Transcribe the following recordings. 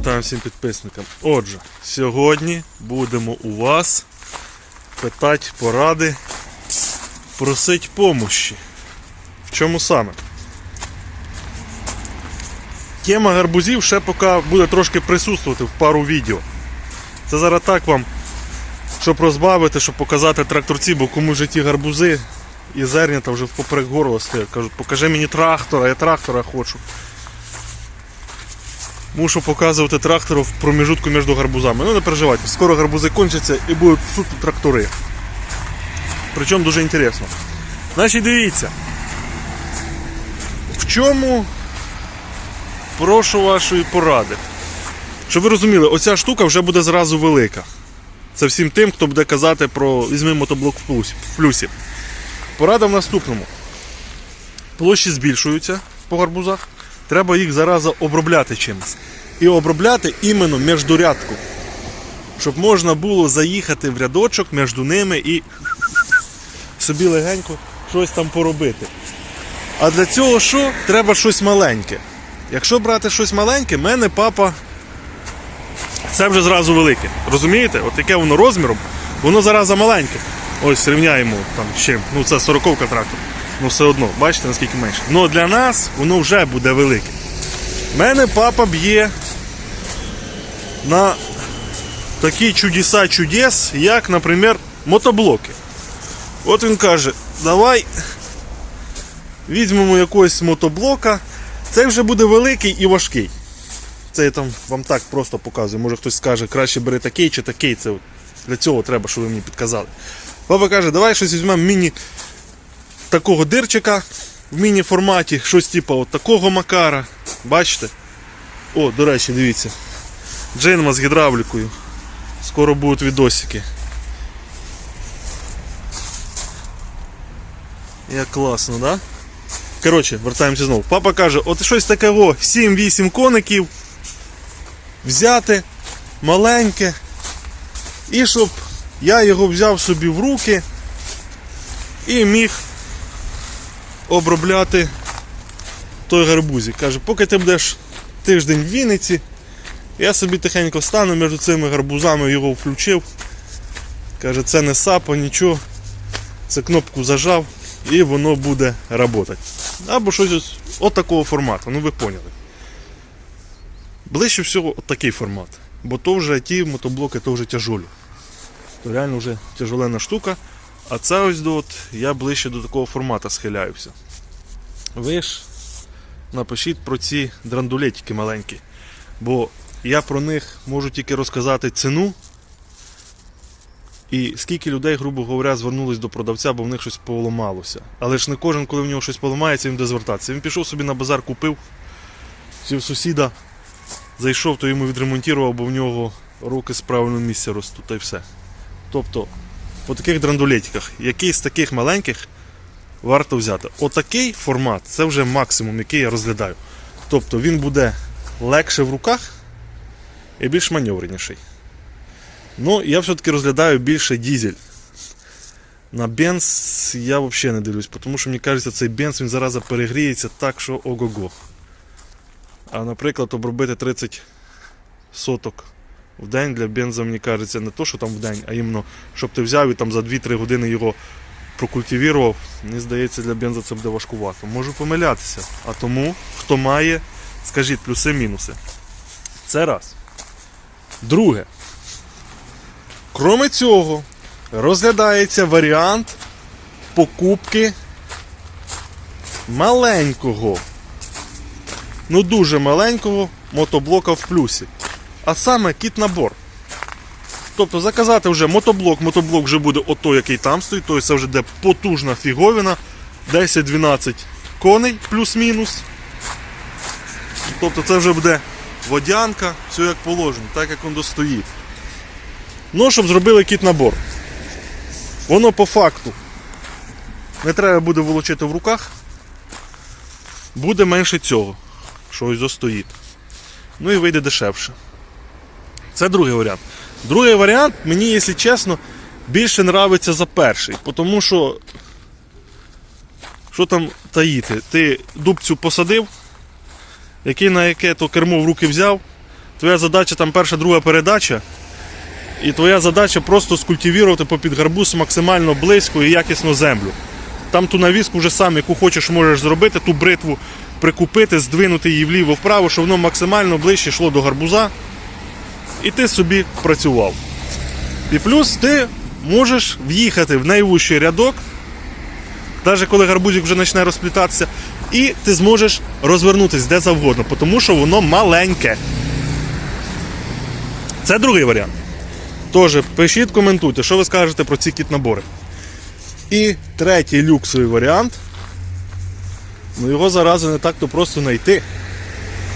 Вітаю всім підписникам. Отже, сьогодні будемо у вас питати поради, просити помощі. В чому саме? Тема гарбузів ще поки буде трошки присутствувати в пару відео. Це зараз так вам, щоб розбавити, щоб показати тракторці, бо кому вже ті гарбузи і зернята вже впоперек горла стоять. Кажуть, покажи мені трактора, я трактора хочу. Мушу показувати трактору в проміжутку між гарбузами. Ну не переживайте, скоро гарбузи кончаться і будуть суто трактори. Причому дуже інтересно. Значить, дивіться. В чому прошу вашої поради? Щоб ви розуміли, оця штука вже буде зразу велика. Це всім тим, хто буде казати про візьми мотоблок в плюсі. Порада в наступному. Площі збільшуються по гарбузах. Треба їх зараза обробляти чимось. І обробляти іменно міждурядку. Щоб можна було заїхати в рядочок між ними і собі легенько щось там поробити. А для цього що? Треба щось маленьке. Якщо брати щось маленьке, в мене папа. Це вже зразу велике. Розумієте? От яке воно розміром, воно зараза маленьке. Ось рівняємо там з чим. Ну це 40-ка трактор. Ну все одно, бачите, наскільки менше. Ну для нас воно вже буде велике. У мене папа б'є на такі чудеса чудес, як, наприклад, мотоблоки. От він каже, давай візьмемо якогось мотоблока. Цей вже буде великий і важкий. Це я там вам так просто показую. Може хтось скаже, краще бери такий чи такий. Це для цього треба, щоб ви мені підказали. Папа каже, давай щось візьмемо міні такого дирчика в міні-форматі, щось типу от такого макара. Бачите? О, до речі, дивіться. Джинма з гідравлікою. Скоро будуть відосики. Як класно, да? Коротше, вертаємося знову. Папа каже, от щось такого 7-8 коників взяти маленьке. І щоб я його взяв собі в руки і міг обробляти той гарбузик. Каже, поки ти будеш тиждень в Вінниці, я собі тихенько стану між цими гарбузами, його включив. Каже, це не сапа, нічого. Це кнопку зажав і воно буде працювати. Або щось ось от такого формату, ну ви поняли. Ближче всього от такий формат. Бо то вже ті мотоблоки, то вже тяжолі. То реально вже тяжолена штука. А це ось от, я ближче до такого формату схиляюся. Ви ж напишіть про ці драндулетики маленькі. Бо я про них можу тільки розказати ціну. І скільки людей, грубо говоря, звернулись до продавця, бо в них щось поламалося. Але ж не кожен, коли в нього щось поламається, він буде звертатися. Він пішов собі на базар, купив, чи в сусіда зайшов, то йому відремонтував, бо в нього руки з правильного місця ростуть, та й все. Тобто, по таких драндулетиках, який з таких маленьких варто взяти. Отакий формат це вже максимум, який я розглядаю. Тобто він буде легше в руках і більш маневреніший. Ну, я все-таки розглядаю більше дізель. На бенз я взагалі не дивлюсь, тому що мені кажеться, цей бенз він зараз перегріється так, що ого-го. А наприклад, обробити 30 соток в день для бенза, мені кажеться, не то, що там в день, а іменно, щоб ти взяв і там за 2-3 години його прокультивував, мені здається, для бенза це буде важкувато. Можу помилятися. А тому, хто має, скажіть плюси-мінуси. Це раз. Друге. Кроме цього, розглядається варіант покупки маленького, ну дуже маленького мотоблока в плюсі. А саме кіт-набор. Тобто заказати вже мотоблок, мотоблок вже буде ото, який там стоїть, тобто це вже де потужна фіговина, 10-12 коней плюс-мінус. Тобто це вже буде водянка, все як положено, так як воно стоїть. Ну, щоб зробили кіт-набор. Воно по факту не треба буде волочити в руках. Буде менше цього, що ось достоїть. Ну і вийде дешевше. Це другий варіант. Другий варіант, мені, якщо чесно, більше нравиться за перший. Тому що, що там таїти? Ти дубцю посадив, який на яке то кермо в руки взяв, Твоя задача там перша, друга передача. І твоя задача просто скультивувати попід гарбуз максимально близько і якісно землю. Там ту навіску вже сам, яку хочеш, можеш зробити, ту бритву прикупити, здвинути її вліво-вправо, щоб воно максимально ближче йшло до гарбуза. І ти собі працював. І плюс ти можеш в'їхати в найвищий рядок, навіть коли гарбузик вже почне розплітатися, і ти зможеш розвернутися де завгодно, тому що воно маленьке. Це другий варіант. Тож, пишіть, коментуйте, що ви скажете про ці кіт-набори. І третій люксовий варіант. Ну його зарази не так то просто знайти.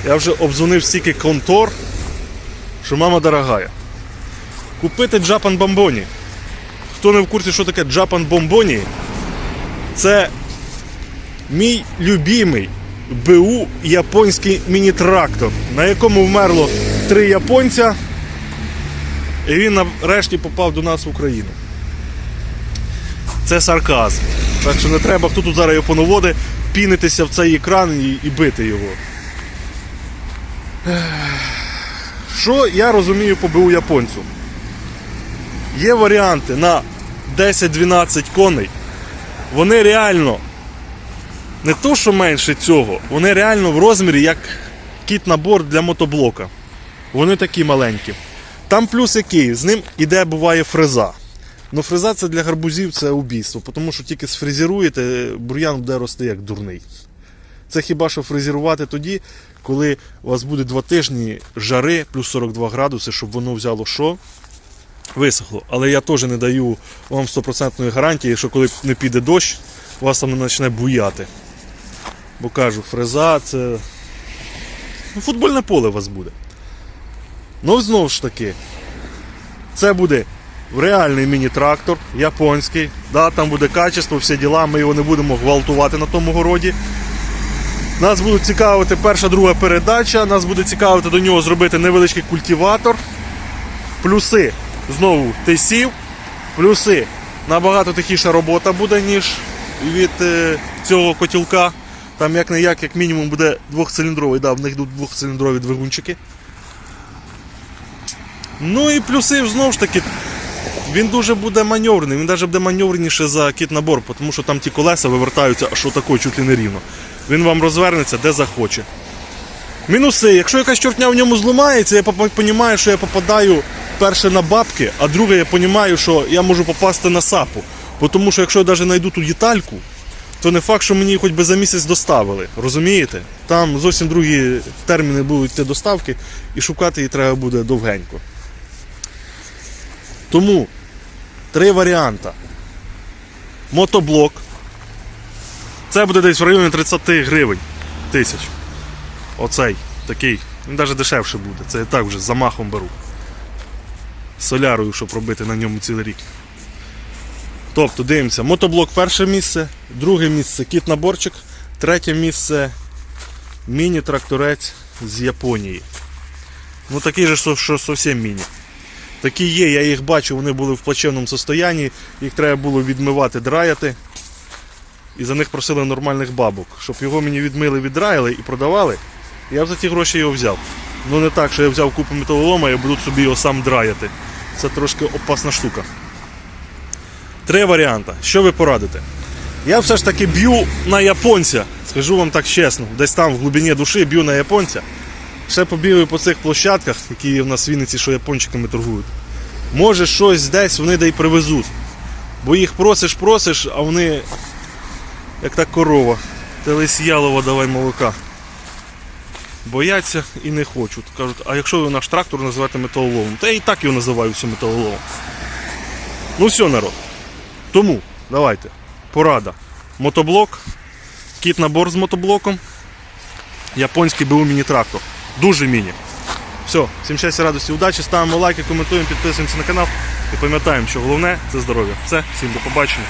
Я вже обдзвонив стільки контор, що мама дорогая. Купити Джапан Бомбоні. Хто не в курсі, що таке Джапан Бомбоні, це мій любимий БУ японський міні-трактор, на якому вмерло три японця, і він нарешті попав до нас в Україну. Це сарказм. Так що не треба, хто тут зараз його понаводить, пінитися в цей екран і, і бити його. Що я розумію по БУ японцю? Є варіанти на 10-12 коней. Вони реально не то, що менше цього, вони реально в розмірі як кіт-набор для мотоблока. Вони такі маленькі. Там плюс який, з ним іде буває фреза. Ну фреза це для гарбузів це убійство, тому що тільки сфрезеруєте, бур'ян буде рости як дурний. Це хіба що фрезерувати тоді, коли у вас буде два тижні жари плюс 42 градуси, щоб воно взяло що? Висохло. Але я теж не даю вам 100% гарантії, що коли не піде дощ, у вас там не почне буяти. Бо кажу, фреза це. Ну, футбольне поле у вас буде. Ну знову ж таки, це буде реальний міні-трактор, японський. Да, там буде качество, всі діла, ми його не будемо гвалтувати на тому городі. Нас буде цікавити перша, друга передача, нас буде цікавити до нього зробити невеличкий культиватор. Плюси, знову ти сів, плюси набагато тихіша робота буде, ніж від е, цього котілка. Там як не як, як мінімум буде двохциліндровий, да, в них йдуть двохциліндрові двигунчики. Ну і плюси знову ж таки, він дуже буде маневрений, він навіть буде маневреніше за кіт-набор, тому що там ті колеса вивертаються аж отако, чуть ли не рівно. Він вам розвернеться де захоче. Мінуси, якщо якась чортня в ньому зламається, я розумію, що я попадаю перше на бабки, а друге я розумію, що я можу попасти на сапу. Бо Тому що якщо я навіть знайду ту детальку, то не факт, що мені її хоч би за місяць доставили. Розумієте? Там зовсім другі терміни будуть йти доставки, і шукати її треба буде довгенько. Тому три варіанти. Мотоблок. Це буде десь в районі 30 гривень тисяч. Оцей такий. Він навіть дешевше буде. Це я так вже з замахом беру. Солярою, щоб робити на ньому цілий рік. Тобто дивимося, мотоблок перше місце, друге місце кіт-наборчик, третє місце міні-тракторець з Японії. Ну такий же, що, зовсім міні. Такі є, я їх бачу, вони були в плачевному стані, їх треба було відмивати, драяти. І за них просили нормальних бабок. Щоб його мені відмили, віддраїли і продавали, я б за ті гроші його взяв. Ну не так, що я взяв купу металолома і буду собі його сам драяти. Це трошки опасна штука. Три варіанти. Що ви порадите? Я все ж таки б'ю на японця. Скажу вам так чесно, десь там в глибині душі б'ю на японця. Ще побігаю по цих площадках, які в нас в Вінниці, що япончиками торгують. Може щось десь вони да й привезуть. Бо їх просиш, просиш, а вони як та корова. Телесь ялова, давай молока. Бояться і не хочуть. Кажуть, а якщо ви наш трактор називаєте металоломом, то я і так його називаю все металоломом. Ну все, народ. Тому давайте. Порада. Мотоблок, кіт набор з мотоблоком, японський БУ міні-трактор. Дуже міні. Все, всім щастя, радості, удачі, ставимо лайки, коментуємо, підписуємося на канал і пам'ятаємо, що головне це здоров'я. Все, всім до побачення.